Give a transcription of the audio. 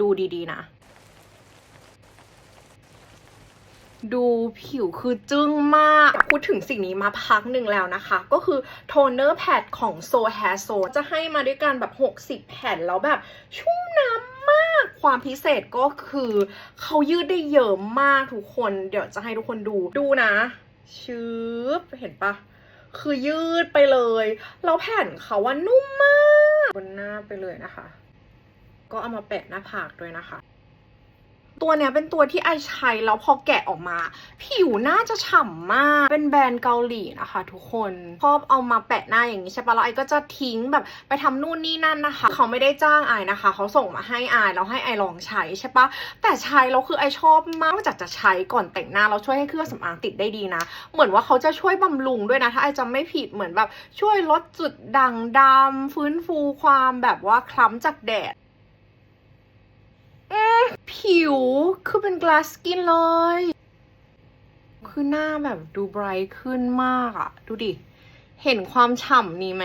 ดูดีๆนะ ดูผิวคือจึ้งมาก พูดถึงสิ่งนี้มาพักหนึ่งแล้วนะคะ ก็คือโทนเนอร์แพดของ So Hair So จะให้มาด้วยกันแบบ 60 แผ่นแล้วแบบชุ่มน้ำมากความพิเศษก็คือเขายืดได้เยอะมากทุกคน เดี๋ยวจะให้ทุกคนดูดูนะชืบเห็นปะคือยืดไปเลย แล้วแผ่นเขาว่านุ่มมาก บนหน้าไปเลยนะคะ ก็เอามาแปะหน้าผากด้วยนะคะ ตัวเนี้ยเป็นตัวที่ไอใช้แล้วพอแกะออกมา ผิวน่าจะฉ่ำมาก เป็นแบรนด์เกาหลีนะคะ ทุกคนชอบเอามาแปะหน้าอย่างนี้ใช่ปะแล้วไอก็จะทิ้งแบบไปทำนู่นนี่นั่นนะคะ เขาไม่ได้จ้างไอนะคะ เขาส่งมาให้ไอแล้วให้ไอลองใช้ใช่ปะแต่ใช้แล้วคือไอชอบมากนอกจากจะใช้ก่อนแต่งหน้าแล้วช่วยให้เครื่องสำอางติดได้ดีนะ เหมือนว่าเขาจะช่วยบำรุงด้วยนะ ถ้าไอจำไม่ผิดเหมือนแบบช่วยลดจุดด่างดำฟื้นฟูความแบบว่าคล้ำจากแดด ผิวคือเป็น glass skin เลย คือหน้าแบบดูไบรท์ขึ้นมากอะดูดิ เห็นความฉ่ำนี่ไหม